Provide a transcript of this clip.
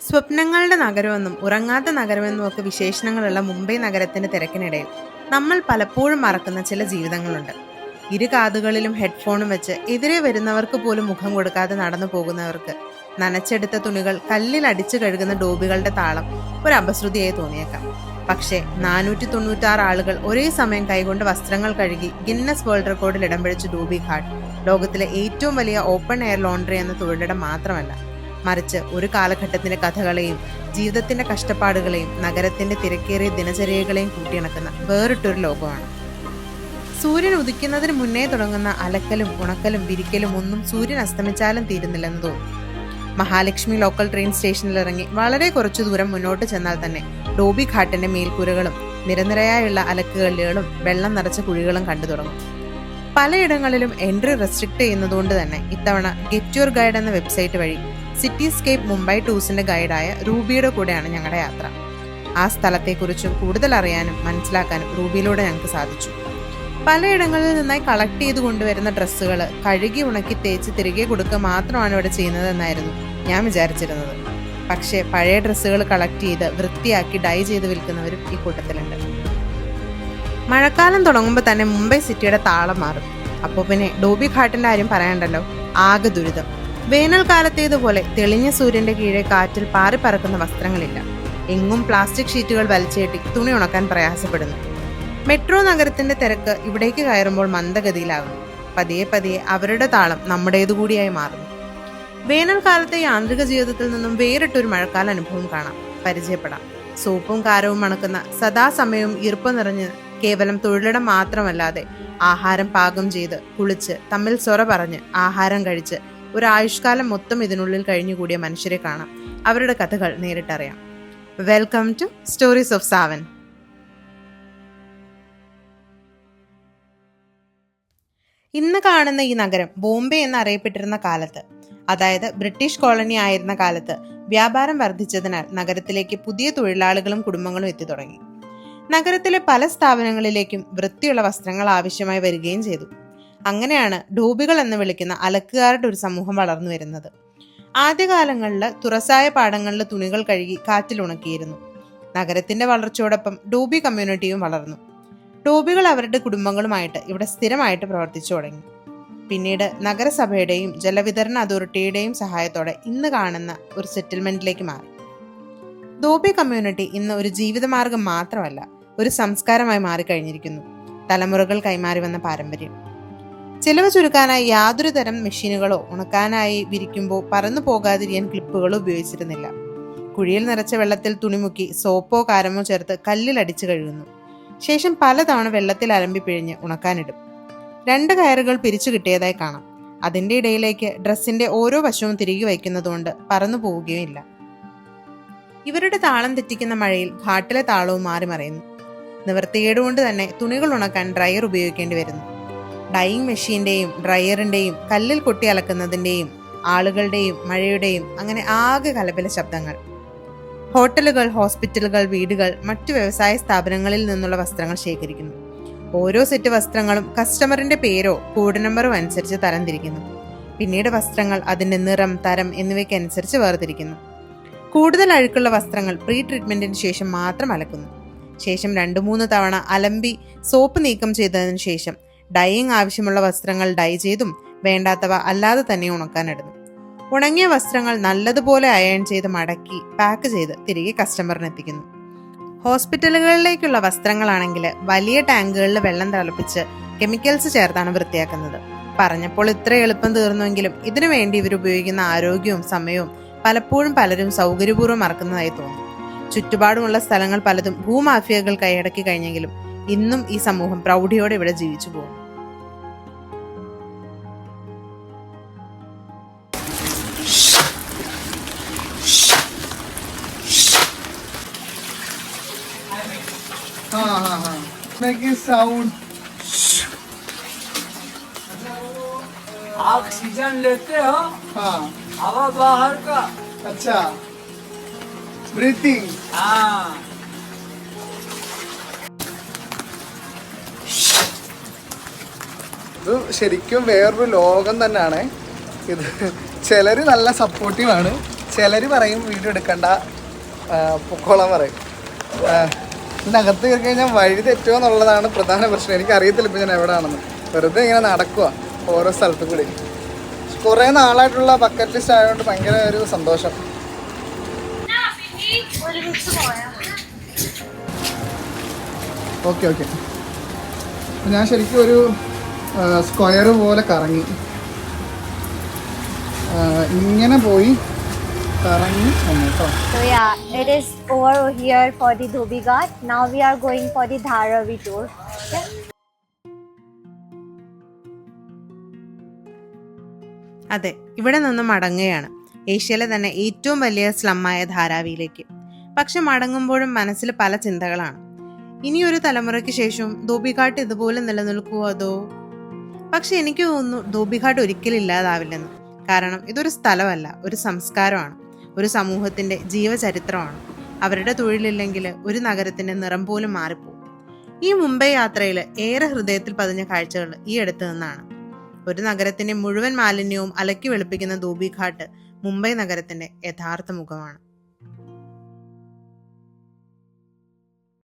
സ്വപ്നങ്ങളുടെ നഗരമെന്നും ഉറങ്ങാത്ത നഗരമെന്നും ഒക്കെ വിശേഷണങ്ങളുള്ള മുംബൈ നഗരത്തിന്റെ തിരക്കിനിടയിൽ നമ്മൾ പലപ്പോഴും മറക്കുന്ന ചില ജീവിതങ്ങളുണ്ട്. ഇരു കാതുകളിലും ഹെഡ്ഫോണും വെച്ച് എതിരെ വരുന്നവർക്ക് പോലും മുഖം കൊടുക്കാതെ നടന്നു പോകുന്നവർക്ക് നനച്ചെടുത്ത തുണികൾ കല്ലിൽ അടിച്ചു കഴുകുന്ന ഡോബികളുടെ താളം ഒരു അപശ്രുതിയായി തോന്നിയേക്കാം. പക്ഷേ നാനൂറ്റി തൊണ്ണൂറ്റാറ് ആളുകൾ ഒരേ സമയം കൈകൊണ്ട് വസ്ത്രങ്ങൾ കഴുകി ഗിന്നസ് വേൾഡ് റെക്കോർഡിൽ ഇടം പിടിച്ച ഡൂബി ഘാട്ട് ലോകത്തിലെ ഏറ്റവും വലിയ ഓപ്പൺ എയർ ലോണ്ടറി എന്ന തൊഴിലിടം മാത്രമല്ല മറിച്ച് ഒരു കാലഘട്ടത്തിന്റെ കഥകളെയും ജീവിതത്തിന്റെ കഷ്ടപ്പാടുകളെയും നഗരത്തിന്റെ തിരക്കേറിയ ദിനചര്യകളെയും കൂട്ടിയിണക്കുന്ന വേറിട്ടൊരു ലോകമാണ്. സൂര്യൻ ഉദിക്കുന്നതിന് മുന്നേ തുടങ്ങുന്ന അലക്കലും ഉണക്കലും വിരിക്കലും ഒന്നും സൂര്യൻ അസ്തമിച്ചാലും തീരുന്നില്ലെന്ന് തോന്നുന്നു. മഹാലക്ഷ്മി ലോക്കൽ ട്രെയിൻ സ്റ്റേഷനിൽ ഇറങ്ങി വളരെ കുറച്ചു ദൂരം മുന്നോട്ട് ചെന്നാൽ തന്നെ ഡോബി ഘാട്ടിന്റെ മേൽക്കൂരകളും നിരനിരയായുള്ള അലക്കുകല്ലുകളും വെള്ളം നിറച്ച കുഴികളും കണ്ടു തുടങ്ങും. പലയിടങ്ങളിലും എൻട്രി റെസ്ട്രിക്ട് ചെയ്യുന്നതുകൊണ്ട് തന്നെ ഇത്തവണ ഗെറ്റ് യുവർ ഗൈഡ് എന്ന വെബ്സൈറ്റ് വഴി സിറ്റിസ്കേപ്പ് മുംബൈ ടൂസിന്റെ ഗൈഡായ റൂബിയുടെ കൂടെയാണ് ഞങ്ങളുടെ യാത്ര. ആ സ്ഥലത്തെക്കുറിച്ചും കൂടുതൽ അറിയാനും മനസ്സിലാക്കാനും റൂബിയിലൂടെ ഞങ്ങൾക്ക് സാധിച്ചു. പലയിടങ്ങളിൽ നിന്നായി കളക്ട് ചെയ്ത് കൊണ്ടുവരുന്ന ഡ്രസ്സുകൾ കഴുകി ഉണക്കി തേച്ച് തിരികെ കൊടുക്കുക മാത്രമാണ് ഇവിടെ ചെയ്യുന്നതെന്നായിരുന്നു ഞാൻ വിചാരിച്ചിരുന്നത്. പക്ഷേ പഴയ ഡ്രസ്സുകൾ കളക്ട് ചെയ്ത് വൃത്തിയാക്കി ഡൈ ചെയ്ത് വിൽക്കുന്നവരും ഈ കൂട്ടത്തിലുണ്ട്. മഴക്കാലം തുടങ്ങുമ്പോൾ തന്നെ മുംബൈ സിറ്റിയുടെ താളം മാറും. അപ്പോൾ പിന്നെ ഡോബി ഘാട്ടിന്റെ കാര്യം പറയണ്ടല്ലോ? ആകെ ദുരിതം. വേനൽക്കാലത്തേതുപോലെ തെളിഞ്ഞ സൂര്യന്റെ കീഴെ കാറ്റിൽ പാറി പറക്കുന്ന വസ്ത്രങ്ങളില്ല. എങ്ങും പ്ലാസ്റ്റിക് ഷീറ്റുകൾ വലിച്ചേട്ടി തുണി ഉണക്കാൻ പ്രയാസപ്പെടുന്നു. മെട്രോ നഗരത്തിന്റെ തിരക്ക് ഇവിടേക്ക് കയറുമ്പോൾ മന്ദഗതിയിലാകുന്നു. പതിയെ പതിയെ അവരുടെ താളം നമ്മുടേതുകൂടിയായി മാറുന്നു. വേനൽക്കാലത്തെ യാന്ത്രിക ജീവിതത്തിൽ നിന്നും വേറിട്ടൊരു മഴക്കാല അനുഭവം കാണാം. പരിചയപ്പെടാം. സോപ്പും കാരവും മണക്കുന്ന സദാസമയവും ഈർപ്പം നിറഞ്ഞ് കേവലം തൊഴിലിടം മാത്രമല്ലാതെ ആഹാരം പാകം ചെയ്ത് കുളിച്ച് തമ്മിൽ സ്വറ പറഞ്ഞ് ആഹാരം കഴിച്ച് ഒരു ആയുഷ്കാലം മൊത്തം ഇതിനുള്ളിൽ കഴിഞ്ഞുകൂടിയ മനുഷ്യരെ കാണാം. അവരുടെ കഥകൾ നേരിട്ടറിയാം. Welcome to stories of Saavan ഇന്ന് കാണുന്ന ഈ നഗരം ബോംബെ എന്ന് അറിയപ്പെട്ടിരുന്ന കാലത്ത് അതായത് ബ്രിട്ടീഷ് കോളനി ആയിരുന്ന കാലത്ത് വ്യാപാരം വർദ്ധിച്ചതിനാൽ നഗരത്തിലേക്ക് പുതിയ തൊഴിലാളികളും കുടുംബങ്ങളും എത്തി തുടങ്ങി. നഗരത്തിലെ പല സ്ഥാപനങ്ങളിലേക്കും വൃത്തിയുള്ള വസ്ത്രങ്ങൾ ആവശ്യമായി വരികയും ചെയ്തു. അങ്ങനെയാണ് ഡൂബികൾ എന്ന് വിളിക്കുന്ന അലക്കുകാരുടെ ഒരു സമൂഹം വളർന്നു വരുന്നത്. ആദ്യകാലങ്ങളിൽ തുറസായ പാടങ്ങളിൽ തുണികൾ കഴുകി കാറ്റിൽ ഉണക്കിയിരുന്നു. നഗരത്തിന്റെ വളർച്ചയോടൊപ്പം ഡൂബി കമ്മ്യൂണിറ്റിയും വളർന്നു. ഡൂബികൾ അവരുടെ കുടുംബങ്ങളുമായിട്ട് ഇവിടെ സ്ഥിരമായിട്ട് പ്രവർത്തിച്ചു തുടങ്ങി. പിന്നീട് നഗരസഭയുടെയും ജലവിതരണ അതോറിറ്റിയുടെയും സഹായത്തോടെ ഇന്ന് കാണുന്ന ഒരു സെറ്റിൽമെന്റിലേക്ക് മാറി. ധോബി കമ്മ്യൂണിറ്റി ഇന്ന് ഒരു ജീവിതമാർഗം മാത്രമല്ല ഒരു സംസ്കാരമായി മാറിക്കഴിഞ്ഞിരിക്കുന്നു. തലമുറകൾ കൈമാറി വന്ന പാരമ്പര്യം. ചിലവ് ചുരുക്കാനായി യാതൊരു തരം മെഷീനുകളോ ഉണക്കാനായി വിരിക്കുമ്പോൾ പറന്നു പോകാതിരിക്കാൻ ക്ലിപ്പുകളോ ഉപയോഗിച്ചിരുന്നില്ല. കുഴിയിൽ നിറച്ച വെള്ളത്തിൽ തുണിമുക്കി സോപ്പോ കാരമോ ചേർത്ത് കല്ലിൽ അടിച്ചു കഴുകുന്നു. ശേഷം പലതവണ വെള്ളത്തിൽ അലമ്പി പിഴിഞ്ഞ് ഉണക്കാനിടും. രണ്ട് കയറുകൾ പിരിച്ചു കിട്ടിയതായി കാണാം. അതിന്റെ ഇടയിലേക്ക് ഡ്രസ്സിന്റെ ഓരോ വശവും തിരികെ വയ്ക്കുന്നതുകൊണ്ട് പറന്നു പോവുകയുമില്ല. ഇവരുടെ താളം തെറ്റിക്കുന്ന മഴയിൽ ഘാട്ടിലെ താളവും മാറി മറയുന്നു. നിവൃത്തികേടുകൊണ്ട് തന്നെ തുണികൾ ഉണക്കാൻ ഡ്രയർ ഉപയോഗിക്കേണ്ടി വരുന്നു. ഡൈയിങ് മെഷീന്റെയും ഡ്രയറിന്റെയും കല്ലിൽ കൊട്ടി അലക്കുന്നതിന്റെയും ആളുകളുടെയും മഴയുടെയും അങ്ങനെ ആകെ കലപില ശബ്ദങ്ങൾ. ഹോട്ടലുകൾ ഹോസ്പിറ്റലുകൾ വീടുകൾ മറ്റു വ്യവസായ സ്ഥാപനങ്ങളിൽ നിന്നുള്ള വസ്ത്രങ്ങൾ ശേഖരിക്കുന്നു. ഓരോ സെറ്റ് വസ്ത്രങ്ങളും കസ്റ്റമറിന്റെ പേരോ കോഡ് നമ്പറോ അനുസരിച്ച് തരംതിരിക്കുന്നു. പിന്നീട് വസ്ത്രങ്ങൾ അതിന്റെ നിറം തരം എന്നിവയ്ക്കനുസരിച്ച് വേർതിരിക്കുന്നു. കൂടുതൽ അഴുക്കുള്ള വസ്ത്രങ്ങൾ പ്രീ ട്രീറ്റ്മെന്റിന് ശേഷം മാത്രം അലക്കുന്നു. ശേഷം രണ്ടു മൂന്ന് തവണ അലമ്പി സോപ്പ് നീക്കം ചെയ്തതിനു ശേഷം ഡൈയിങ് ആവശ്യമുള്ള വസ്ത്രങ്ങൾ ഡൈ ചെയ്തും വേണ്ടാത്തവ അല്ലാതെ തന്നെ ഉണക്കാനിടുന്നു ഉണങ്ങിയ വസ്ത്രങ്ങൾ നല്ലതുപോലെ അയൺ ചെയ്ത് മടക്കി പാക്ക് ചെയ്ത് തിരികെ കസ്റ്റമറിന് എത്തിക്കുന്നു. ഹോസ്പിറ്റലുകളിലേക്കുള്ള വസ്ത്രങ്ങളാണെങ്കിൽ വലിയ ടാങ്കുകളിൽ വെള്ളം തിളപ്പിച്ച് കെമിക്കൽസ് ചേർത്താണ് വൃത്തിയാക്കുന്നത്. പറഞ്ഞപ്പോൾ ഇത്ര എളുപ്പം തീർന്നുവെങ്കിലും ഇതിനു വേണ്ടി ഇവർ ഉപയോഗിക്കുന്ന ആരോഗ്യവും സമയവും പലപ്പോഴും പലരും സൗകര്യപൂർവം മറക്കുന്നതായി തോന്നുന്നു ചുറ്റുപാടുമുള്ള സ്ഥലങ്ങൾ പലതും ഭൂമാഫിയകൾ കൈയടക്കി കഴിഞ്ഞെങ്കിലും ഇന്നും ഈ സമൂഹം പ്രൗഢിയോടെ ഇവിടെ ജീവിച്ചു പോകും हाँ हाँ हाँ मेकिंग साउंड ऑक्सीजन लेते हो हाँ हवा बाहर का अच्छा ब्रीथिंग हाँ ഇത് ശരിക്കും വേറൊരു ലോകം തന്നെയാണ്. ഇത് ചിലർ നല്ല സപ്പോർട്ടീവ് ആണ്. ചിലർ പറയും വീഡിയോ എടുക്കണ്ട. പൊക്കോളം പറയും. ഇതിനകത്ത് കയറി കഴിഞ്ഞാൽ വഴി തെറ്റുമോ എന്നുള്ളതാണ് പ്രധാന പ്രശ്നം. എനിക്ക് അറിയത്തില്ല ഇപ്പം ഞാൻ എവിടെയാണെന്ന്. വെറുതെ ഇങ്ങനെ നടക്കുക ഓരോ സ്ഥലത്ത് കൂടി. കുറേ നാളായിട്ടുള്ള ബക്കറ്റ് ലിസ്റ്റ് ആയതുകൊണ്ട് ഭയങ്കര ഒരു സന്തോഷം. ഓക്കെ ഓക്കെ ഞാൻ ശരിക്കും ഒരു സ്ക്വയർ പോലെ കറങ്ങി ഇങ്ങനെ പോയി കറങ്ങി വന്നു കേട്ടോ So yeah, it is over here for the Dhobi Ghat. Now we are going for the Dharavi tour. Yeah. അതെ ഇവിടെ നിന്ന് മടങ്ങുകയാണ് ഏഷ്യയിലെ തന്നെ ഏറ്റവും വലിയ സ്ലമ്മായ ധാരാവിയിലേക്ക് പക്ഷെ മടങ്ങുമ്പോഴും മനസ്സിൽ പല ചിന്തകളാണ് ഇനിയൊരു തലമുറയ്ക്ക് ശേഷം ധോബിഘാട്ട് ഇതുപോലെ നിലനിൽക്കുമോ അതോ പക്ഷെ എനിക്ക് തോന്നുന്നു ധോബിഘാട്ട് ഒരിക്കലും ഇല്ലാതാവില്ലെന്ന് കാരണം ഇതൊരു സ്ഥലമല്ല ഒരു സംസ്കാരമാണ് ഒരു സമൂഹത്തിന്റെ ജീവചരിത്രമാണ്. അവരുടെ തൊഴിലില്ലെങ്കിൽ ഒരു നഗരത്തിന്റെ നിറം പോലും മാറിപ്പോകും ഈ മുംബൈ യാത്രയിൽ ഏറെ ഹൃദയത്തിൽ പതിഞ്ഞ കാഴ്ചകൾ ഈ അടുത്ത് നിന്നാണ്. ഒരു നഗരത്തിന്റെ മുഴുവൻ മാലിന്യവും അലക്കി വെളുപ്പിക്കുന്ന ധൂബിഘാട്ട് മുംബൈ നഗരത്തിന്റെ യഥാർത്ഥ മുഖമാണ്.